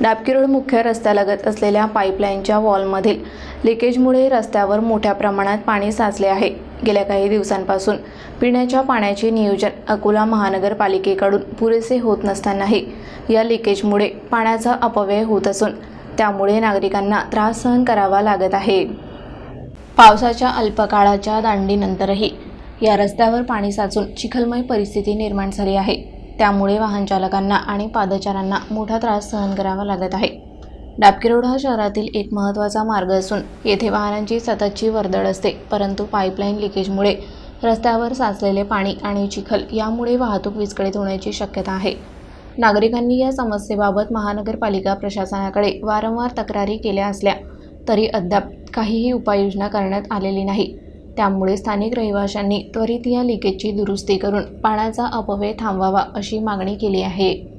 Dabki road मुख्य रस्त्यालगत असलेल्या पाईपलाईनच्या वॉलमधील लिकेजमुळे रस्त्यावर मोठ्या प्रमाणात पाणी साचले आहे. गेल्या काही दिवसांपासून पिण्याच्या पाण्याचे नियोजन अकोला महानगरपालिकेकडून पुरेसे होत नसतानाही या लिकेजमुळे पाण्याचा अपव्यय होत असून त्यामुळे नागरिकांना त्रास सहन करावा लागत आहे. पावसाच्या अल्पकाळाच्या दांडीनंतरही या रस्त्यावर पाणी साचून चिखलमय परिस्थिती निर्माण झाली आहे. त्यामुळे वाहनचालकांना आणि पादचाऱ्यांना मोठा त्रास सहन करावा लागत आहे. डाबकी रोड हा शहरातील एक महत्त्वाचा मार्ग असून येथे वाहनांची सततची वर्दळ असते परंतु पाईपलाईन लिकेजमुळे रस्त्यावर साचलेले पाणी आणि चिखल यामुळे वाहतूक विस्कळीत होण्याची शक्यता आहे. नागरिकांनी या समस्येबाबत महानगरपालिका प्रशासनाकडे वारंवार तक्रारी केल्या असल्या तरी अद्याप काहीही उपाययोजना करण्यात आलेली नाही. त्यामुळे स्थानिक रहिवाशांनी त्वरित या लिकेजची दुरुस्ती करून पाण्याचा अपव्यय थांबवावा अशी मागणी केली आहे.